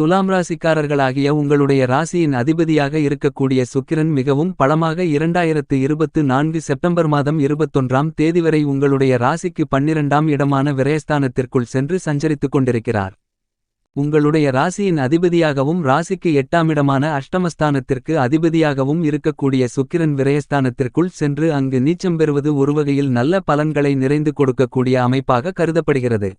துலாம் ராசிக்காரர்களாகிய உங்களுடைய ராசியின் அதிபதியாக இருக்கக்கூடிய சுக்கிரன் மிகவும் பலமாக இரண்டாயிரத்து இருபத்து நான்கு செப்டம்பர் மாதம் இருபத்தொன்றாம் தேதி வரை உங்களுடைய ராசிக்கு பன்னிரண்டாம் இடமான விரயஸ்தானத்திற்குள் சென்று சஞ்சரித்துக் கொண்டிருக்கிறார். உங்களுடைய ராசியின் அதிபதியாகவும் ராசிக்கு எட்டாம் இடமான அஷ்டமஸ்தானத்திற்கு அதிபதியாகவும் இருக்கக்கூடிய சுக்கிரன் விரயஸ்தானத்திற்குள் சென்று அங்கு நீச்சம் பெறுவது ஒருவகையில் நல்ல பலன்களை நிறைந்து கொடுக்கக்கூடிய அமைப்பாக கருதப்படுகிறது.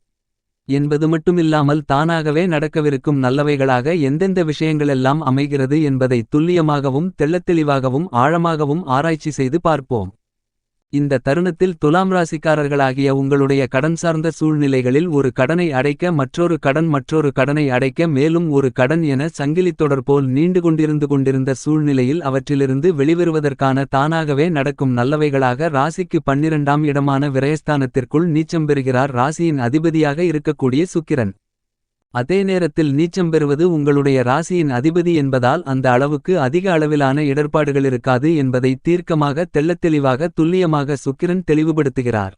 என்பது மட்டுமில்லாமல் தானாகவே நடக்கவிருக்கும் நல்லவைகளாக எந்தெந்த விஷயங்களெல்லாம் அமைகிறது என்பதை துல்லியமாகவும் தெள்ளத்தெளிவாகவும் ஆழமாகவும் ஆராய்ச்சி செய்து பார்ப்போம். இந்த தருணத்தில் துலாம் ராசிக்காரர்களாகிய உங்களுடைய கடன் சார்ந்த சூழ்நிலைகளில் ஒரு கடனை அடைக்க மற்றொரு கடன் மற்றொரு கடனை அடைக்க மேலும் ஒரு கடன் என சங்கிலித் தொடர் போல் நீண்டு கொண்டிருந்து கொண்டிருந்த சூழ்நிலையில் அவற்றிலிருந்து வெளிவருவதற்கான தானாகவே நடக்கும் நல்லவைகளாக ராசிக்கு பன்னிரண்டாம் இடமான விரயஸ்தானத்திற்குள் நீச்சம் பெறுகிறார். ராசியின் அதிபதியாக இருக்கக்கூடிய சுக்கிரன். அதே நேரத்தில் நீச்சம் பெறுவது உங்களுடைய ராசியின் அதிபதி என்பதால் அந்த அளவுக்கு அதிக அளவிலான இடர்பாடுகள் இருக்காது என்பதை தீர்க்கமாக தெள்ளத்தெளிவாக துல்லியமாக சுக்கிரன் தெளிவுபடுத்துகிறார்.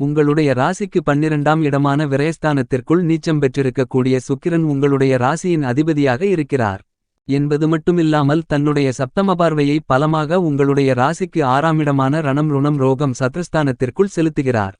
உங்களுடைய ராசிக்கு பன்னிரண்டாம் இடமான விரயஸ்தானத்திற்குள் நீச்சம் பெற்றிருக்கக்கூடிய சுக்கிரன் உங்களுடைய ராசியின் அதிபதியாக இருக்கிறார். என்பது மட்டுமில்லாமல் தன்னுடைய சப்தம பார்வையை பலமாக உங்களுடைய ராசிக்கு ஆறாம் இடமான ரணம் ருணம் ரோகம் சத்ரஸ்தானத்திற்குள் செலுத்துகிறார்.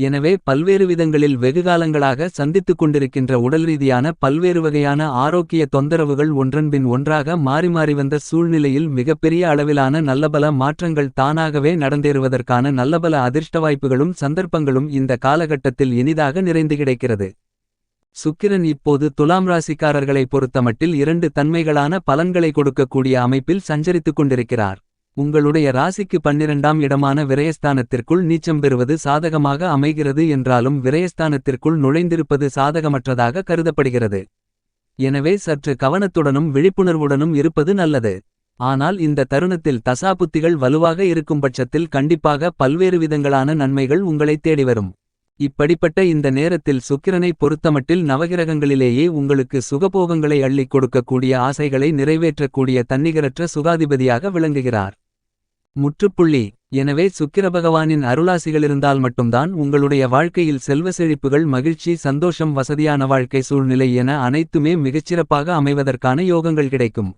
எனவே பல்வேறு விதங்களில் வெகுகாலங்களாக சந்தித்துக் கொண்டிருக்கின்ற உடல் ரீதியான பல்வேறு வகையான ஆரோக்கிய தொந்தரவுகள் ஒன்றன்பின் ஒன்றாக மாறி மாறி வந்த சூழ்நிலையில் மிகப்பெரிய அளவிலான நல்லபல மாற்றங்கள் தானாகவே நடந்தேறுவதற்கான நல்லபல அதிர்ஷ்ட வாய்ப்புகளும் சந்தர்ப்பங்களும் இந்த காலகட்டத்தில் இனிதாக நிறைந்து கிடைக்கிறது. சுக்கிரன் இப்போது துலாம் ராசிக்காரர்களை பொறுத்தமட்டில் இரண்டு தன்மைகளான பலன்களை கொடுக்கக்கூடிய அமைப்பில் சஞ்சரித்துக் கொண்டிருக்கிறார். உங்களுடைய ராசிக்கு பன்னிரண்டாம் இடமான விரயஸ்தானத்திற்குள் நீச்சம் பெறுவது சாதகமாக அமைகிறது என்றாலும் விரயஸ்தானத்திற்குள் நுழைந்திருப்பது சாதகமற்றதாக கருதப்படுகிறது. எனவே சற்று கவனத்துடனும் விழிப்புணர்வுடனும் இருப்பது நல்லது. ஆனால் இந்த தருணத்தில் தசாபுத்திகள் வலுவாக இருக்கும் பட்சத்தில் கண்டிப்பாக பல்வேறு விதங்களான நன்மைகள் உங்களை தேடி வரும் இப்படிப்பட்ட இந்த நேரத்தில் சுக்கிரனை பொறுத்தமட்டில் நவகிரகங்களிலேயே உங்களுக்கு சுகபோகங்களை அள்ளிக் கொடுக்கக்கூடிய ஆசைகளை நிறைவேற்றக்கூடிய தன்னிகரற்ற சுகாதிபதியாக விளங்குகிறார். முற்றுப்புள்ளி எனவே சுக்கிர பகவானின் அருளாசிகளிருந்தால் மட்டும்தான் உங்களுடைய வாழ்க்கையில் செல்வ செழிப்புகள் மகிழ்ச்சி சந்தோஷம் வசதியான வாழ்க்கை சூழ்நிலை என அனைத்துமே மிகச்சிறப்பாக அமைவதற்கான யோகங்கள் கிடைக்கும்.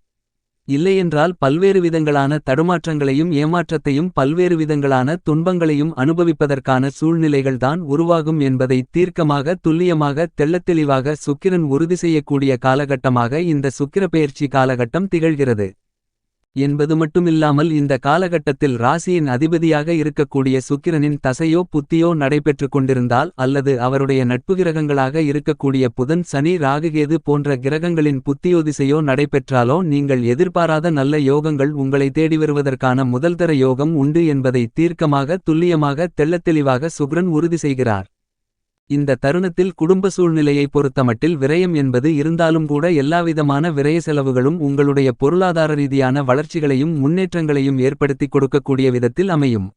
இல்லையென்றால் பல்வேறு விதங்களான தடுமாற்றங்களையும் ஏமாற்றத்தையும் பல்வேறு விதங்களான துன்பங்களையும் அனுபவிப்பதற்கான சூழ்நிலைகள்தான் உருவாகும் என்பதை தீர்க்கமாக துல்லியமாக தெள்ளத்தெளிவாக சுக்கிரன் உறுதி செய்யக்கூடிய காலகட்டமாக இந்த சுக்கிரப்பெயர்ச்சி காலகட்டம் திகழ்கிறது. என்பது மட்டுமில்லாமல் இந்த காலகட்டத்தில் ராசியின் அதிபதியாக இருக்கக்கூடிய சுக்கிரனின் தசையோ புத்தியோ நடைபெற்றுக் கொண்டிருந்தால் அல்லது அவருடைய நட்பு கிரகங்களாக இருக்கக்கூடிய புதன் சனி ராகுகேது போன்ற கிரகங்களின் புத்தியோதிசையோ நடைபெற்றாலோ நீங்கள் எதிர்பாராத நல்ல யோகங்கள் உங்களை தேடி வருவதற்கான முதல்தர யோகம் உண்டு என்பதை தீர்க்கமாக துல்லியமாக தெள்ளத்தெளிவாக சுக்ரன் உறுதி செய்கிறார். இந்த தருணத்தில் குடும்ப சூழ்நிலையை பொறுத்தமட்டில் விரயம் என்பது இருந்தாலும் கூட எல்லாவிதமான விரய செலவுகளும் உங்களுடைய பொருளாதார ரீதியான வளர்ச்சிகளையும் முன்னேற்றங்களையும் ஏற்படுத்திக் கொடுக்கக்கூடிய விதத்தில் அமையும்.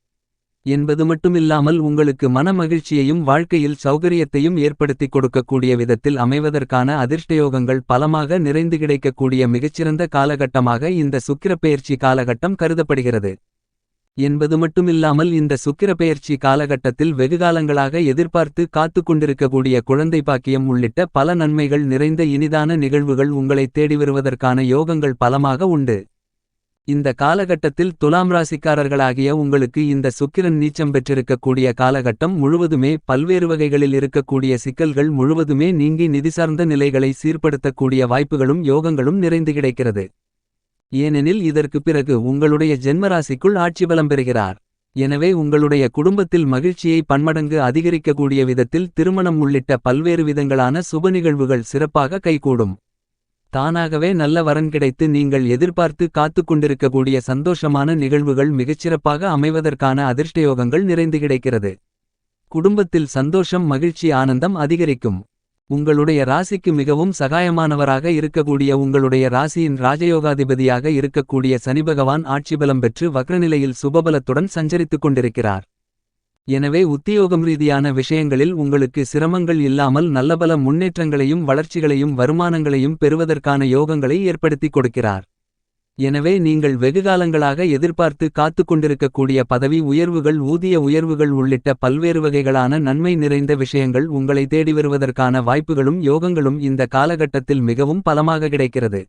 என்பது மட்டுமில்லாமல் உங்களுக்கு மன மகிழ்ச்சியையும் வாழ்க்கையில் சௌகரியத்தையும் ஏற்படுத்திக் கொடுக்கக்கூடிய விதத்தில் அமைவதற்கான அதிர்ஷ்டயோகங்கள் பலமாக நிறைந்து கிடைக்கக்கூடிய மிகச்சிறந்த காலகட்டமாக இந்த சுக்கிரப்பெயர்ச்சி காலகட்டம் கருதப்படுகிறது. என்பது மட்டுமில்லாமல் இந்த சுக்கிரப்பெயர்ச்சி காலகட்டத்தில் வெகுகாலங்களாக எதிர்பார்த்து காத்து கொண்டிருக்கக்கூடிய குழந்தை பாக்கியம் உள்ளிட்ட பல நன்மைகள் நிறைந்த இனிதான நிகழ்வுகள் உங்களை தேடி வருவதற்கான யோகங்கள் பலமாக உண்டு. இந்த காலகட்டத்தில் துலாம் ராசிக்காரர்களாகிய உங்களுக்கு இந்த சுக்கிரன் நீச்சம் பெற்றிருக்கக்கூடிய காலகட்டம் முழுவதுமே பல்வேறு வகைகளில் இருக்கக்கூடிய சிக்கல்கள் முழுவதுமே நீங்கி நிதி சார்ந்த நிலைகளை சீர்படுத்தக்கூடிய வாய்ப்புகளும் யோகங்களும் நிறைந்து கிடைக்கிறது. ஏனெனில் இதற்கு பிறகு உங்களுடைய ஜென்மராசிக்குள் ஆட்சி பலம் பெறுகிறார். எனவே உங்களுடைய குடும்பத்தில் மகிழ்ச்சியை பன்மடங்கு அதிகரிக்கக்கூடிய விதத்தில் திருமணம் உள்ளிட்ட பல்வேறு விதங்களான சுப நிகழ்வுகள் சிறப்பாக கைகூடும். தானாகவே நல்ல வரன் கிடைத்து நீங்கள் எதிர்பார்த்து காத்து கொண்டிருக்கக்கூடிய சந்தோஷமான நிகழ்வுகள் மிகச்சிறப்பாக அமைவதற்கான அதிர்ஷ்டயோகங்கள் நிறைந்து கிடைக்கிறது. குடும்பத்தில் சந்தோஷம் மகிழ்ச்சி ஆனந்தம் அதிகரிக்கும். உங்களுடைய ராசிக்கு மிகவும் சகாயமானவராக இருக்கக்கூடிய உங்களுடைய ராசியின் ராஜயோகாதிபதியாக இருக்கக்கூடிய சனிபகவான் ஆட்சிபலம் பெற்று வக்ரநிலையில் சுபபலத்துடன் சஞ்சரித்துக் கொண்டிருக்கிறார். எனவே உத்தியோகம் ரீதியான விஷயங்களில் உங்களுக்கு சிரமங்கள் இல்லாமல் நல்லபல முன்னேற்றங்களையும் வளர்ச்சிகளையும் வருமானங்களையும் பெறுவதற்கான யோகங்களை ஏற்படுத்திக் கொடுக்கிறார். எனவே நீங்கள் வெகுகாலங்களாக எதிர்பார்த்து காத்துக் கொண்டிருக்கக்கூடிய பதவி உயர்வுகள் ஊதிய உயர்வுகள் உள்ளிட்ட பல்வேறு வகைகளான நன்மை நிறைந்த விஷயங்கள் உங்களை தேடி வருவதற்கான வாய்ப்புகளும் யோகங்களும் இந்த காலகட்டத்தில் மிகவும் பலமாக கிடைக்கிறது.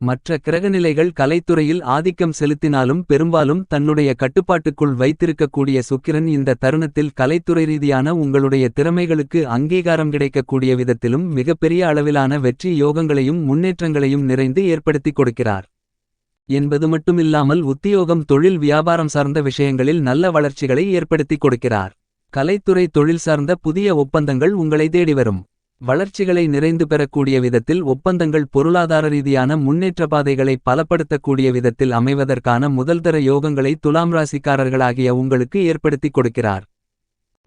மற்ற கிரகநிலைகள் கலைத்துறையில் ஆதிக்கம் செலுத்தினாலும் பெரும்பாலும் தன்னுடைய கட்டுப்பாட்டுக்குள் வைத்திருக்கக்கூடிய சுக்கிரன் இந்த தருணத்தில் கலைத்துறை ரீதியான உங்களுடைய திறமைகளுக்கு அங்கீகாரம் கிடைக்கக்கூடிய விதத்திலும் மிகப்பெரிய அளவிலான வெற்றி யோகங்களையும் முன்னேற்றங்களையும் நிறைந்து ஏற்படுத்திக் கொடுக்கிறார். என்பது மட்டுமில்லாமல் உத்தியோகம் தொழில் வியாபாரம் சார்ந்த விஷயங்களில் நல்ல வளர்ச்சிகளை ஏற்படுத்திக் கொடுக்கிறார். கலைத்துறை தொழில் சார்ந்த புதிய ஒப்பந்தங்கள் உங்களை தேடி வரும். வளர்ச்சிகளை நிறைந்து பெறக்கூடிய விதத்தில் ஒப்பந்தங்கள் பொருளாதார ரீதியான முன்னேற்ற பாதைகளை பலப்படுத்தக்கூடிய விதத்தில் அமைவதற்கான முதல்தர யோகங்களை துலாம் ராசிக்காரர்களாகிய உங்களுக்கு ஏற்படுத்திக் கொடுக்கிறார்.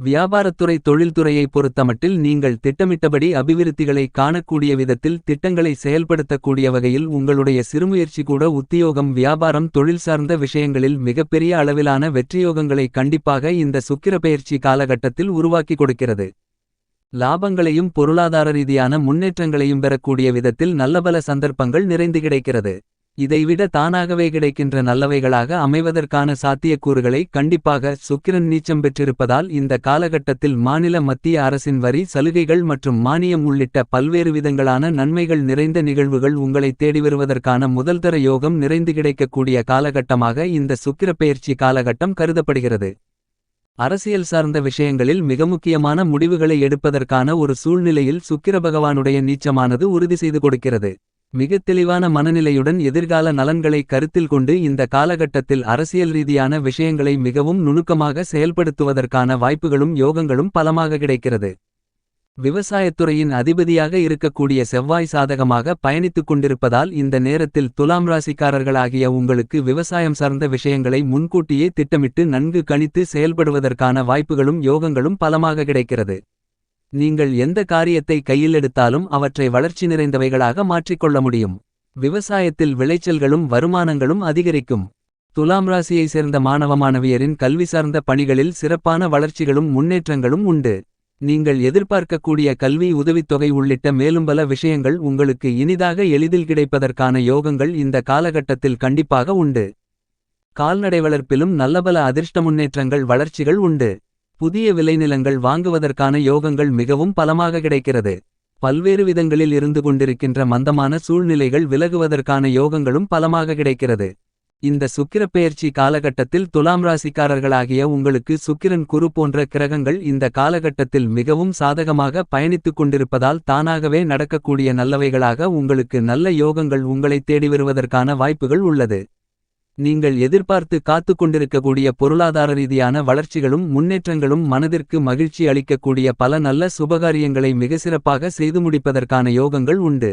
வியாபாரத்துறை தொழில்துறையை பொறுத்தமட்டில் நீங்கள் திட்டமிட்டபடி அபிவிருத்திகளை காணக்கூடிய விதத்தில் திட்டங்களை செயல்படுத்தக்கூடிய வகையில் உங்களுடைய சிறுமுயற்சி கூட உத்தியோகம் வியாபாரம் தொழில் சார்ந்த விஷயங்களில் மிகப்பெரிய அளவிலான வெற்றியோகங்களை கண்டிப்பாக இந்த சுக்கிரப்பெயர்ச்சி காலகட்டத்தில் உருவாக்கி கொடுக்கிறது. லாபங்களையும் பொருளாதார ரீதியான முன்னேற்றங்களையும் பெறக்கூடிய விதத்தில் நல்லபல சந்தர்ப்பங்கள் நிறைந்து கிடைக்கிறது. இதைவிட தானாகவே கிடைக்கின்ற நல்லவைகளாக அமைவதற்கான சாத்தியக்கூறுகளை கண்டிப்பாக சுக்கிரன் நீச்சம் பெற்றிருப்பதால் இந்த காலகட்டத்தில் மாநில மத்திய அரசின் வரி சலுகைகள் மற்றும் மானியம் உள்ளிட்ட பல்வேறு விதங்களான நன்மைகள் நிறைந்த நிகழ்வுகள் உங்களை தேடி வருவதற்கான முதல்தர யோகம் நிறைந்து கிடைக்கக்கூடிய காலகட்டமாக இந்த சுக்கிரப்பெயர்ச்சி காலகட்டம் கருதப்படுகிறது. அரசியல் சார்ந்த விஷயங்களில் மிக முக்கியமான முடிவுகளை எடுப்பதற்கான ஒரு சூழ்நிலையில் சுக்கிர பகவானுடைய நீச்சமானது உறுதி செய்து கொடுக்கிறது. மிகத் தெளிவான மனநிலையுடன் எதிர்கால நலன்களை கருத்தில் கொண்டு இந்த காலகட்டத்தில் அரசியல் ரீதியான விஷயங்களை மிகவும் நுணுக்கமாக செயல்படுத்துவதற்கான வாய்ப்புகளும் யோகங்களும் பலமாக கிடைக்கிறது. விவசாயத்துறையின் அதிபதியாக இருக்கக்கூடிய செவ்வாய் சாதகமாக பயணித்துக் கொண்டிருப்பதால் இந்த நேரத்தில் துலாம் ராசிக்காரர்களாகிய உங்களுக்கு விவசாயம் சார்ந்த விஷயங்களை முன்கூட்டியே திட்டமிட்டு நன்கு கணித்து செயல்படுவதற்கான வாய்ப்புகளும் யோகங்களும் பலமாக கிடைக்கிறது. நீங்கள் எந்த காரியத்தை கையில் எடுத்தாலும் அவற்றை வளர்ச்சி நிறைந்தவைகளாக மாற்றிக்கொள்ள முடியும். விவசாயத்தில் விளைச்சல்களும் வருமானங்களும் அதிகரிக்கும். துலாம் ராசியை சேர்ந்த மாணவ மாணவியரின் கல்வி சார்ந்த பணிகளில் சிறப்பான வளர்ச்சிகளும் முன்னேற்றங்களும் உண்டு. நீங்கள் எதிர்பார்க்கக்கூடிய கல்வி உதவித்தொகை உள்ளிட்ட மேலும் பல விஷயங்கள் உங்களுக்கு இனிதாக எளிதில் கிடைப்பதற்கான யோகங்கள் இந்த காலகட்டத்தில் கண்டிப்பாக உண்டு. கால்நடை வளர்ப்பிலும் நல்லபல அதிர்ஷ்ட முன்னேற்றங்கள் வளர்ச்சிகள் உண்டு. புதிய விளைநிலங்கள் வாங்குவதற்கான யோகங்கள் மிகவும் பலமாக கிடைக்கிறது. பல்வேறு விதங்களில் இருந்து கொண்டிருக்கின்ற மந்தமான சூழ்நிலைகள் விலகுவதற்கான யோகங்களும் பலமாக கிடைக்கிறது. இந்த சுக்கிரப்பெயர்ச்சி காலகட்டத்தில் துலாம் ராசிக்காரர்களாகிய உங்களுக்கு சுக்கிரன் குரு போன்ற கிரகங்கள் இந்த காலகட்டத்தில் மிகவும் சாதகமாக பயணித்துக் கொண்டிருப்பதால் தானாகவே நடக்கக்கூடிய நல்லவைகளாக உங்களுக்கு நல்ல யோகங்கள் உங்களை தேடி வருவதற்கான வாய்ப்புகள் உள்ளது. நீங்கள் எதிர்பார்த்து காத்துக் கொண்டிருக்கக்கூடிய பொருளாதார ரீதியான வளர்ச்சிகளும் முன்னேற்றங்களும் மனதிற்கு மகிழ்ச்சி அளிக்கக்கூடிய பல நல்ல சுபகாரியங்களை மிக சிறப்பாக செய்து முடிப்பதற்கான யோகங்கள் உண்டு.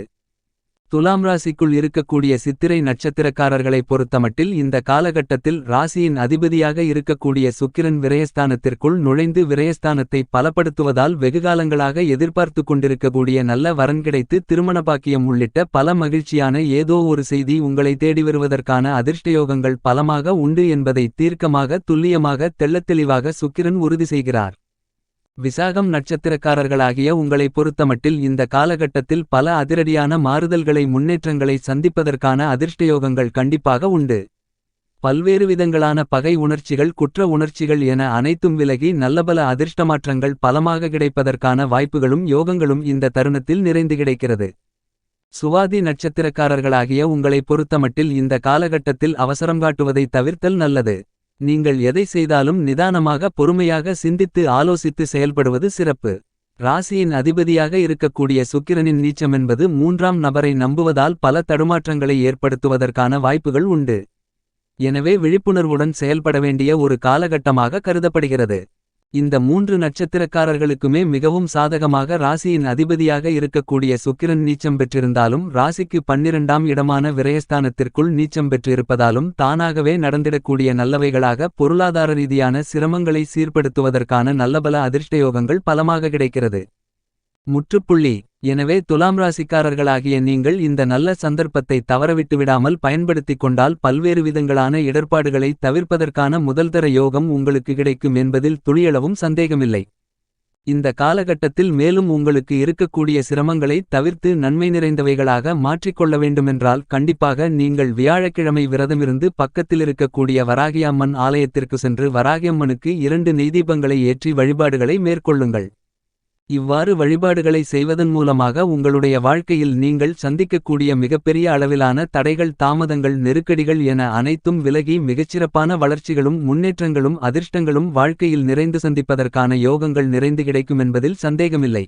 துலாம் ராசிக்குள் இருக்கக்கூடிய சித்திரை நட்சத்திரக்காரர்களை பொறுத்தமட்டில் இந்த காலகட்டத்தில் ராசியின் அதிபதியாக இருக்கக்கூடிய சுக்கிரன் விரயஸ்தானத்திற்குள் நுழைந்து விரயஸ்தானத்தை பலப்படுத்துவதால் வெகுகாலங்களாக எதிர்பார்த்து கொண்டிருக்கக்கூடிய நல்ல வரன் கிடைத்து திருமண பாக்கியம் உள்ளிட்ட பல மகிழ்ச்சியான ஏதோ ஒரு செய்தி உங்களை தேடி வருவதற்கான அதிர்ஷ்டயோகங்கள் பலமாக உண்டு என்பதை தீர்க்கமாக துல்லியமாக தெள்ளத்தெளிவாக சுக்கிரன் உறுதி செய்கிறார். விசாகம் நட்சத்திரக்காரர்களாகிய உங்களை பொறுத்தமட்டில் இந்த காலகட்டத்தில் பல அதிரடியான மாறுதல்களை முன்னேற்றங்களை சந்திப்பதற்கான அதிர்ஷ்டயோகங்கள் கண்டிப்பாக உண்டு. பல்வேறு விதங்களான பகை உணர்ச்சிகள் குற்ற உணர்ச்சிகள் என அனைத்தும் விலகி நல்லபல அதிர்ஷ்டமாற்றங்கள் பலமாக கிடைப்பதற்கான வாய்ப்புகளும் யோகங்களும் இந்த தருணத்தில் நிறைந்து கிடைக்கிறது. சுவாதி நட்சத்திரக்காரர்களாகிய உங்களை பொறுத்தமட்டில் இந்த காலகட்டத்தில் அவசரம் காட்டுவதை தவிர்த்தல் நல்லது. நீங்கள் எதை செய்தாலும் நிதானமாக பொறுமையாக சிந்தித்து ஆலோசித்து செயல்படுவது சிறப்பு. ராசியின் அதிபதியாக இருக்கக்கூடிய சுக்கிரனின் நீச்சம் என்பது மூன்றாம் நபரை நம்புவதால் பல தடுமாற்றங்களை ஏற்படுத்துவதற்கான வாய்ப்புகள் உண்டு. எனவே விழிப்புணர்வுடன் செயல்பட வேண்டிய ஒரு காலகட்டமாக கருதப்படுகிறது. இந்த மூன்று நட்சத்திரக்காரர்களுக்குமே மிகவும் சாதகமாக ராசியின் அதிபதியாக இருக்கக்கூடிய சுக்கிரன் நீச்சம் பெற்றிருந்தாலும் ராசிக்கு பன்னிரண்டாம் இடமான விரயஸ்தானத்திற்குள் நீச்சம் பெற்றிருப்பதாலும் தானாகவே நடந்திடக்கூடிய நல்லவைகளாக பொருளாதார ரீதியான சிரமங்களை சீர்படுத்துவதற்கான நல்லபல அதிர்ஷ்டயோகங்கள் பலமாக கிடைக்கிறது. முற்றுப்புள்ளி. எனவே துலாம் ராசிக்காரர்களாகிய நீங்கள் இந்த நல்ல சந்தர்ப்பத்தை தவறவிட்டுவிடாமல் பயன்படுத்திக் கொண்டால் பல்வேறு விதங்களான இடர்பாடுகளை தவிர்ப்பதற்கான முதல்தர யோகம் உங்களுக்கு கிடைக்கும் என்பதில் துளியளவும் சந்தேகமில்லை. இந்த காலகட்டத்தில் மேலும் உங்களுக்கு இருக்கக்கூடிய சிரமங்களை தவிர்த்து நன்மை நிறைந்தவைகளாக மாற்றிக்கொள்ள வேண்டுமென்றால் கண்டிப்பாக நீங்கள் வியாழக்கிழமை விரதமிருந்து பக்கத்திலிருக்கக்கூடிய வராகியம்மன் ஆலயத்திற்கு சென்று வராகியம்மனுக்கு இரண்டு நெய்தீபங்களை ஏற்றி வழிபாடுகளை மேற்கொள்ளுங்கள். இவ்வாறு வழிபாடுகளை செய்வதன் மூலமாக உங்களுடைய வாழ்க்கையில் நீங்கள் சந்திக்கக்கூடிய மிகப்பெரிய அளவிலான தடைகள் தாமதங்கள் நெருக்கடிகள் என அனைத்தும் விலகி மிகச்சிறப்பான வளர்ச்சிகளும் முன்னேற்றங்களும் அதிர்ஷ்டங்களும் வாழ்க்கையில் நிறைந்து சந்திப்பதற்கான யோகங்கள் நிறைந்து கிடைக்கும் என்பதில் சந்தேகமில்லை.